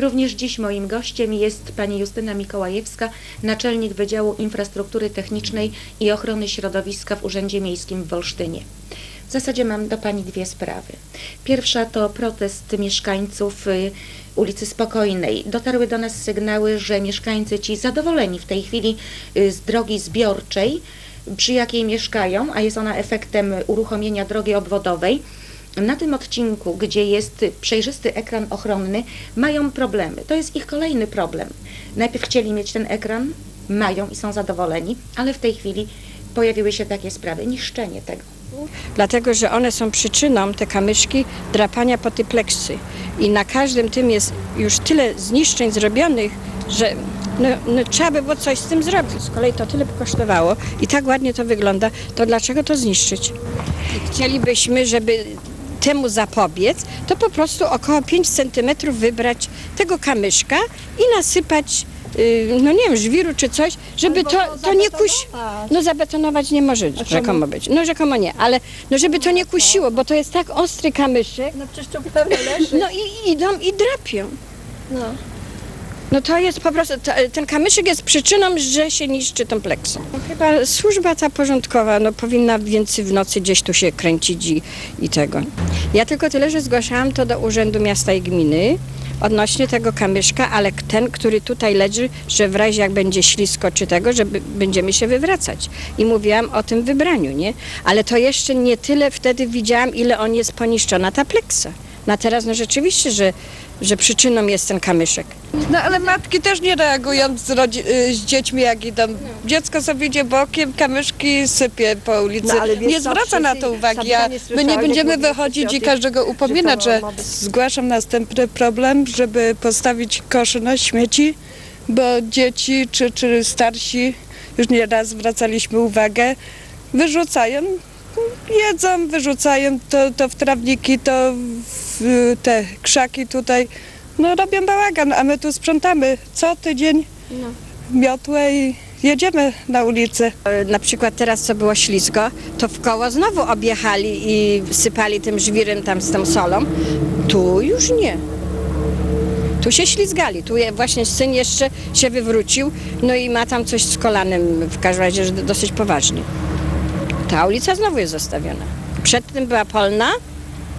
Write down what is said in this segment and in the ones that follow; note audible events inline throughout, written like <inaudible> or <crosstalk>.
Również dziś moim gościem jest pani Justyna Mikołajewska, naczelnik Wydziału Infrastruktury Technicznej i Ochrony Środowiska w Urzędzie Miejskim w Wolsztynie. W zasadzie mam do pani dwie sprawy. Pierwsza to protest mieszkańców y, ulicy Spokojnej. Dotarły do nas sygnały, że mieszkańcy ci zadowoleni w tej chwili y, z drogi zbiorczej, przy jakiej mieszkają, a jest ona efektem uruchomienia drogi obwodowej, na tym odcinku, gdzie jest przejrzysty ekran ochronny, mają problemy. To jest ich kolejny problem. Najpierw chcieli mieć ten ekran, mają i są zadowoleni, ale w tej chwili pojawiły się takie sprawy, niszczenie tego. dlatego że one są przyczyną, te kamyczki, drapania potypleksy. I na każdym tym jest już tyle zniszczeń zrobionych, że no, no, trzeba by było coś z tym zrobić. Z kolei to tyle by kosztowało i tak ładnie to wygląda, to dlaczego to zniszczyć? Chcielibyśmy, żeby temu zapobiec, to po prostu około 5 cm wybrać tego kamyszka i nasypać y, no nie wiem, żwiru czy coś, żeby Albo to, to nie kusi. zabetonować. No zabetonować nie może rzekomo być. No rzekomo nie, ale no żeby to nie kusiło, bo to jest tak ostry kamyszek. No przecież to leży. No i idą i drapią. No. No to jest po prostu, ten kamyczek jest przyczyną, że się niszczy tą pleksą. No chyba służba ta porządkowa no, powinna więcej w nocy gdzieś tu się kręcić i, i tego. Ja tylko tyle, że zgłaszałam to do Urzędu Miasta i Gminy odnośnie tego kamyszka, ale ten, który tutaj leży, że w razie jak będzie ślisko czy tego, że będziemy się wywracać. I mówiłam o tym wybraniu, nie? Ale to jeszcze nie tyle wtedy widziałam, ile on jest poniszczona, ta pleksa. Na teraz no rzeczywiście, że, że przyczyną jest ten kamyszek. No ale matki też nie reagują z, rodzi- y, z dziećmi jak idą. Dziecko sobie idzie bokiem, kamyszki sypie po ulicy. No, wiesz nie zwraca na to uwagi, Sabina a nie my nie będziemy wychodzić i każdego upominać, że zgłaszam następny problem, żeby postawić koszy na śmieci, bo dzieci czy, czy starsi, już nieraz zwracaliśmy uwagę, wyrzucają, jedzą, wyrzucają to, to w trawniki, to w te krzaki tutaj. No robią bałagan, a my tu sprzątamy co tydzień miotłę i jedziemy na ulicę. Na przykład teraz, co było ślisko, to w koło znowu objechali i sypali tym żwirem tam z tą solą. Tu już nie. Tu się ślizgali. Tu właśnie syn jeszcze się wywrócił, no i ma tam coś z kolanem, w każdym razie że dosyć poważnie. Ta ulica znowu jest zostawiona. Przedtem była polna,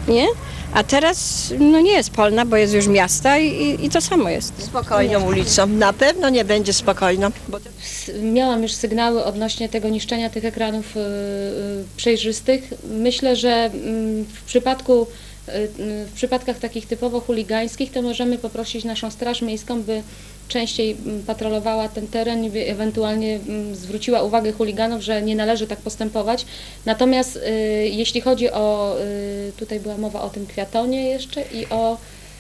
nie? A teraz no nie jest polna, bo jest już miasta i, i, i to samo jest. Spokojną ulicą. Na pewno nie będzie spokojną. Bo Miałam już sygnały odnośnie tego niszczenia tych ekranów y, y, przejrzystych. Myślę, że mm, w przypadku y, y, w przypadkach takich typowo chuligańskich to możemy poprosić naszą straż miejską, by częściej mm, patrolowała ten teren i ewentualnie mm, zwróciła uwagę chuliganów, że nie należy tak postępować. Natomiast y, jeśli chodzi o, y, tutaj była mowa o tym kwiatonie jeszcze i o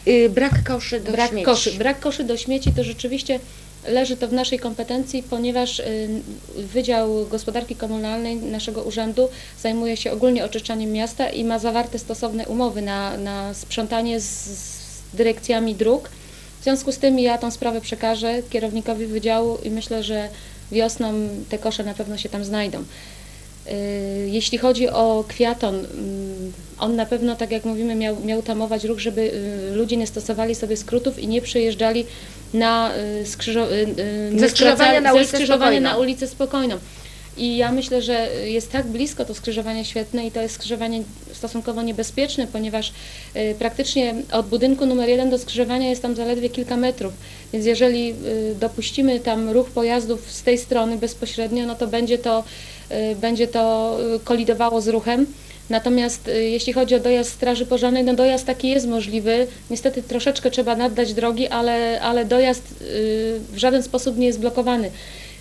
Y, Brak koszy do brak śmieci. koszy, brak koszy do śmieci to rzeczywiście leży to w naszej kompetencji, ponieważ Wydział Gospodarki Komunalnej naszego urzędu zajmuje się ogólnie oczyszczaniem miasta i ma zawarte stosowne umowy na, na sprzątanie z, z dyrekcjami dróg. W związku z tym ja tą sprawę przekażę kierownikowi wydziału i myślę, że wiosną te kosze na pewno się tam znajdą. Y, Jeśli chodzi o kwiaton, mm, on na pewno, tak jak mówimy, miał, miał tamować ruch, żeby y, ludzie nie stosowali sobie skrótów i nie przejeżdżali na y, skrzyżo- Ze skrzyżowania na ulicę skrzyżowania na ulicę Spokojną. I ja myślę, że jest tak blisko to skrzyżowanie świetne i to jest skrzyżowanie stosunkowo niebezpieczne, ponieważ y, praktycznie od budynku numer jeden do skrzyżowania jest tam zaledwie kilka metrów. Więc jeżeli y, dopuścimy tam ruch pojazdów z tej strony bezpośrednio, no to będzie to, y, będzie to kolidowało z ruchem. Natomiast jeśli chodzi o dojazd Straży Pożarnej, no dojazd taki jest możliwy. Niestety troszeczkę trzeba naddać drogi, ale, ale dojazd w żaden sposób nie jest blokowany.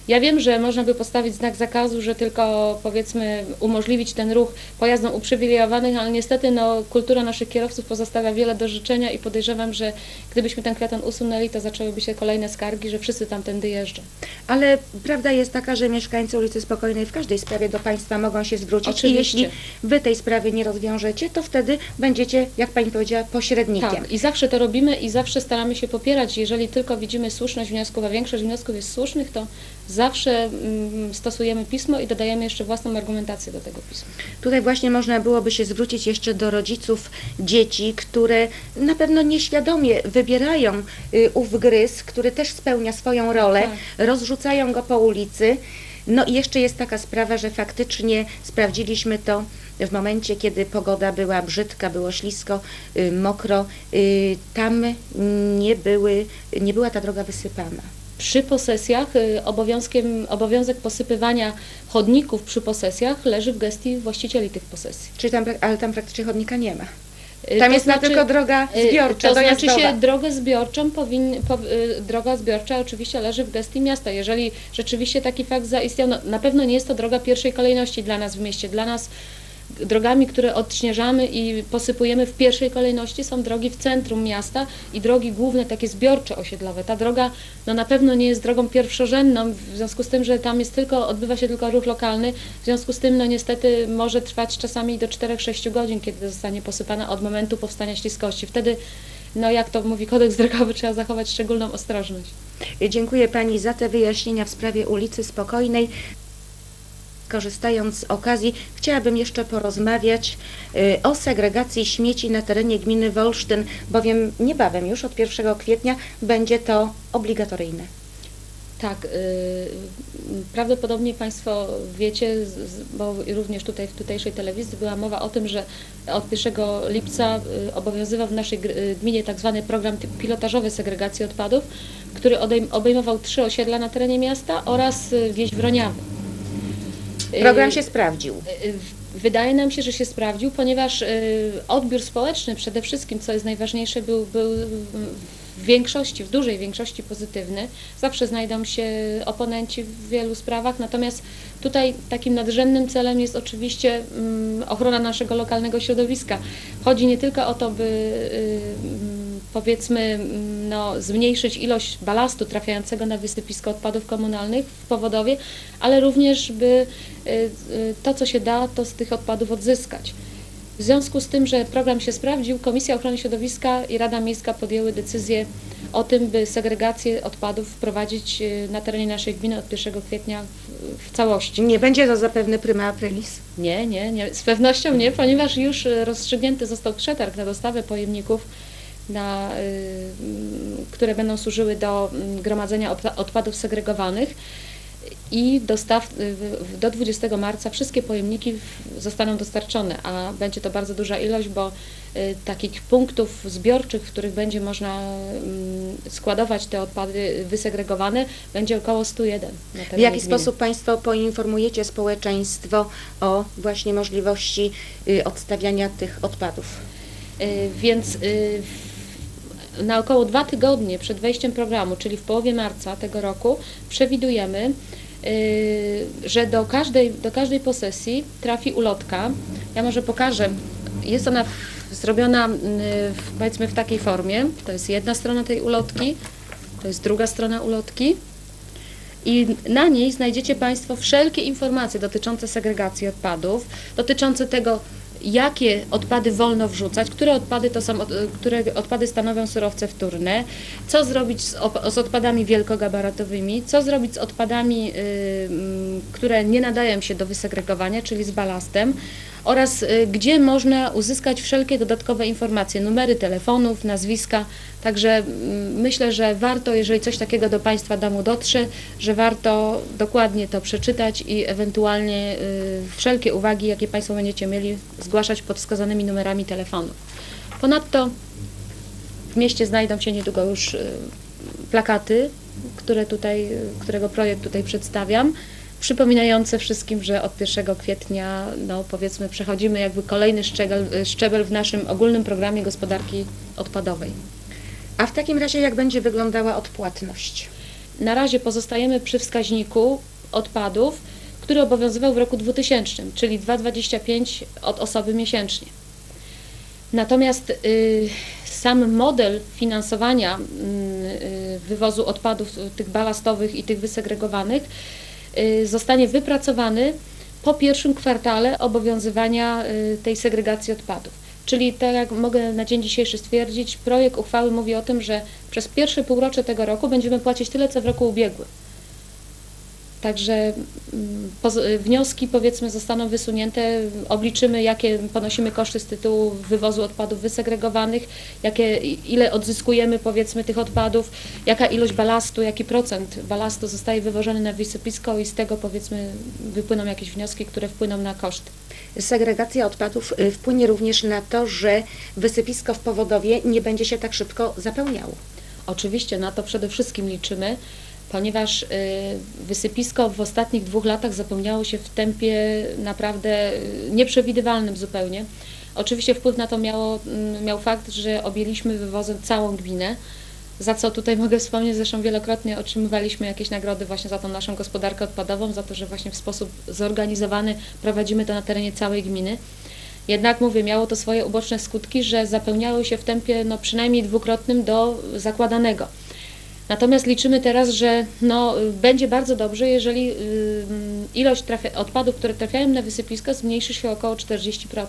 Ja wiem, że można by postawić znak zakazu, że tylko powiedzmy umożliwić ten ruch pojazdom uprzywilejowanych, ale niestety no, kultura naszych kierowców pozostawia wiele do życzenia i podejrzewam, że gdybyśmy ten kwiaton usunęli, to zaczęłyby się kolejne skargi, że wszyscy tamtędy jeżdżą. Ale prawda jest taka, że mieszkańcy ulicy Spokojnej w każdej sprawie do Państwa mogą się zwrócić Oczywiście. i jeśli Wy tej sprawy nie rozwiążecie, to wtedy będziecie, jak Pani powiedziała, pośrednikiem. Tak, i zawsze to robimy i zawsze staramy się popierać. Jeżeli tylko widzimy słuszność wniosków, a większość wniosków jest słusznych, to zawsze mm, stosujemy pismo i dodajemy jeszcze własną argumentację do tego pisma. Tutaj właśnie można byłoby się zwrócić jeszcze do rodziców dzieci, które na pewno nieświadomie wybierają y, ów gryz, który też spełnia swoją rolę, Tak. rozrzucają go po ulicy. No i jeszcze jest taka sprawa, że faktycznie sprawdziliśmy to w momencie, kiedy pogoda była brzydka, było ślisko, y, mokro. y, Tam nie, były, nie była ta droga wysypana. Przy posesjach y, obowiązkiem, obowiązek posypywania chodników przy posesjach leży w gestii właścicieli tych posesji. Czyli tam, ale tam praktycznie chodnika nie ma. Y, Tam to jest na tylko droga y, zbiorcza, To znaczy się drogę zbiorczą powin, po, droga zbiorcza oczywiście leży w gestii miasta. Jeżeli rzeczywiście taki fakt zaistniał, no, na pewno nie jest to droga pierwszej kolejności dla nas w mieście. Dla nas drogami, które odśnieżamy i posypujemy w pierwszej kolejności są drogi w centrum miasta i drogi główne, takie zbiorcze osiedlowe. Ta droga no, na pewno nie jest drogą pierwszorzędną, w związku z tym, że tam jest tylko, odbywa się tylko ruch lokalny, w związku z tym no niestety może trwać czasami do 4-6 godzin, kiedy zostanie posypana od momentu powstania śliskości. Wtedy, no jak to mówi kodeks drogowy, trzeba zachować szczególną ostrożność. Dziękuję Pani za te wyjaśnienia w sprawie ulicy Spokojnej. Korzystając z okazji, chciałabym jeszcze porozmawiać y, o segregacji śmieci na terenie gminy Wolsztyn, bowiem niebawem, już od 1 kwietnia, będzie to obligatoryjne. Tak, y, prawdopodobnie Państwo wiecie, bo również tutaj w tutejszej telewizji była mowa o tym, że od 1 lipca y, obowiązywał w naszej gminie tak zwany program pilotażowy segregacji odpadów, który obejmował trzy osiedla na terenie miasta oraz wieś Wroniawy. Y, Program się sprawdził. Y, Wydaje nam się, że się sprawdził, ponieważ y, odbiór społeczny przede wszystkim, co jest najważniejsze, był, był w większości, w dużej większości pozytywny. Zawsze znajdą się oponenci w wielu sprawach, natomiast tutaj takim nadrzędnym celem jest oczywiście mm, ochrona naszego lokalnego środowiska. Chodzi nie tylko o to, by y, powiedzmy mm, no, zmniejszyć ilość balastu trafiającego na wysypisko odpadów komunalnych w Powodowie, ale również by y, y, to, co się da, to z tych odpadów odzyskać. W związku z tym, że program się sprawdził, Komisja Ochrony Środowiska i Rada Miejska podjęły decyzję o tym, by segregację odpadów wprowadzić y, na terenie naszej gminy od 1 kwietnia w, w całości. Nie będzie to zapewne prima aprilis. Nie, nie, nie, z pewnością nie, ponieważ już rozstrzygnięty został przetarg na dostawę pojemników, na, y, które będą służyły do mm, gromadzenia odpa- odpadów segregowanych i dostaw, y, do 20 marca wszystkie pojemniki zostaną dostarczone, a będzie to bardzo duża ilość, bo y, takich punktów zbiorczych, w których będzie można mm, składować te odpady wysegregowane, będzie około 101 na W jaki gminy. sposób Państwo poinformujecie społeczeństwo o właśnie możliwości odstawiania tych odpadów? Więc w- na około dwa tygodnie przed wejściem programu, czyli w połowie marca tego roku, przewidujemy, y, że do każdej, do każdej posesji trafi ulotka. Ja może pokażę. Jest ona w, zrobiona y, w, powiedzmy w takiej formie. To jest jedna strona tej ulotki, to jest druga strona ulotki. I na niej znajdziecie Państwo wszelkie informacje dotyczące segregacji odpadów, dotyczące tego, jakie odpady wolno wrzucać, które odpady to są, które odpady stanowią surowce wtórne, co zrobić z, z odpadami wielkogabarytowymi, co zrobić z odpadami, y, które nie nadają się do wysegregowania, czyli z balastem, oraz y, gdzie można uzyskać wszelkie dodatkowe informacje, numery telefonów, nazwiska. Także mm, myślę, że warto, jeżeli coś takiego do Państwa domu dotrze, że warto dokładnie to przeczytać i ewentualnie y, wszelkie uwagi, jakie Państwo będziecie mieli, zgłaszać pod wskazanymi numerami telefonów. Ponadto w mieście znajdą się niedługo już y, plakaty, które tutaj, którego projekt tutaj przedstawiam, przypominające wszystkim, że od 1 kwietnia, no powiedzmy, przechodzimy jakby kolejny szczebel, szczebel w naszym ogólnym programie gospodarki odpadowej. A w takim razie jak będzie wyglądała odpłatność? Na razie pozostajemy przy wskaźniku odpadów, który obowiązywał w roku 2000, czyli 2,25 od osoby miesięcznie. Natomiast y, sam model finansowania mm, y, wywozu odpadów tych balastowych i tych wysegregowanych zostanie wypracowany po pierwszym kwartale obowiązywania y, tej segregacji odpadów. Czyli tak jak mogę na dzień dzisiejszy stwierdzić, projekt uchwały mówi o tym, że przez pierwsze półrocze tego roku będziemy płacić tyle, co w roku ubiegłym. Także mm, wnioski powiedzmy zostaną wysunięte, obliczymy jakie ponosimy koszty z tytułu wywozu odpadów wysegregowanych, jakie, ile odzyskujemy powiedzmy tych odpadów, jaka ilość balastu, jaki procent balastu zostaje wywożony na wysypisko i z tego powiedzmy wypłyną jakieś wnioski, które wpłyną na koszty. Segregacja odpadów y, wpłynie również na to, że wysypisko w Powodowie nie będzie się tak szybko zapełniało. Oczywiście na to przede wszystkim liczymy, ponieważ y, wysypisko w ostatnich dwóch latach zapełniało się w tempie naprawdę y, nieprzewidywalnym zupełnie. Oczywiście wpływ na to miało, mm, miał fakt, że objęliśmy wywozem całą gminę, za co tutaj <laughs> mogę wspomnieć, zresztą wielokrotnie otrzymywaliśmy jakieś nagrody właśnie za tą naszą gospodarkę odpadową, za to, że właśnie w sposób zorganizowany prowadzimy to na terenie całej gminy. Jednak mówię, miało to swoje uboczne skutki, że zapełniały się w tempie no, przynajmniej dwukrotnym do zakładanego. Natomiast liczymy teraz, że no, będzie bardzo dobrze, jeżeli y, ilość odpadów, które trafiają na wysypisko zmniejszy się o około 40%.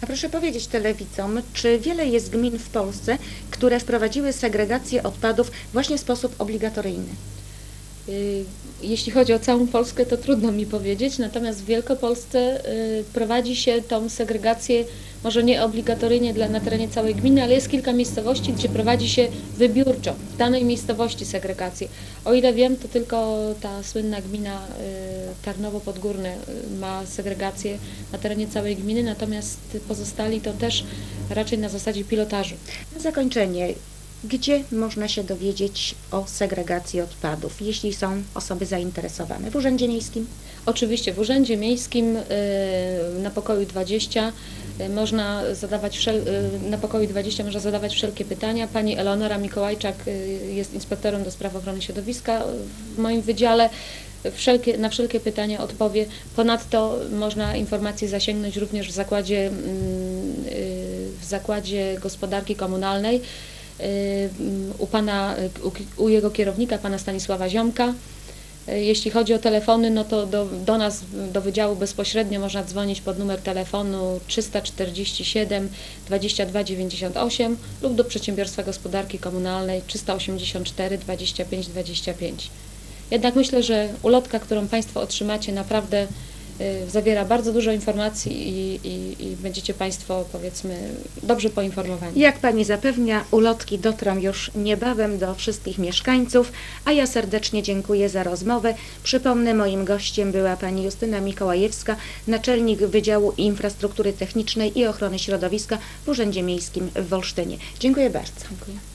A proszę powiedzieć telewidzom, czy wiele jest gmin w Polsce, które wprowadziły segregację odpadów właśnie w sposób obligatoryjny? Y, Jeśli chodzi o całą Polskę, to trudno mi powiedzieć, natomiast w Wielkopolsce y, prowadzi się tą segregację, może nie obligatoryjnie dla, na terenie całej gminy, ale jest kilka miejscowości, gdzie prowadzi się wybiórczo w danej miejscowości segregację. O ile wiem, to tylko ta słynna gmina y, Tarnowo Podgórne y, ma segregację na terenie całej gminy, natomiast pozostali to też raczej na zasadzie pilotażu. Na zakończenie, gdzie można się dowiedzieć o segregacji odpadów, jeśli są osoby zainteresowane? W Urzędzie Miejskim? Oczywiście w Urzędzie Miejskim y, na pokoju 20 y, można zadawać wszel- y, na pokoju 20 można zadawać wszelkie pytania. Pani Eleonora Mikołajczak y, jest inspektorem do spraw ochrony środowiska w moim wydziale. Wszelkie, na wszelkie pytania odpowie. Ponadto można informacje zasięgnąć również w zakładzie, mm, w zakładzie gospodarki komunalnej u, pana, u jego kierownika, pana Stanisława Ziomka. Jeśli chodzi o telefony, no to do, do nas, do Wydziału bezpośrednio można dzwonić pod numer telefonu 347 22 98 lub do Przedsiębiorstwa Gospodarki Komunalnej 384 25 25. Jednak myślę, że ulotka, którą Państwo otrzymacie, naprawdę zawiera bardzo dużo informacji i, i, i będziecie Państwo, powiedzmy, dobrze poinformowani. Jak Pani zapewnia, ulotki dotrą już niebawem do wszystkich mieszkańców, a ja serdecznie dziękuję za rozmowę. Przypomnę, moim gościem była Pani Justyna Mikołajewska, naczelnik Wydziału Infrastruktury Technicznej i Ochrony Środowiska w Urzędzie Miejskim w Wolsztynie. Dziękuję bardzo. Dziękuję.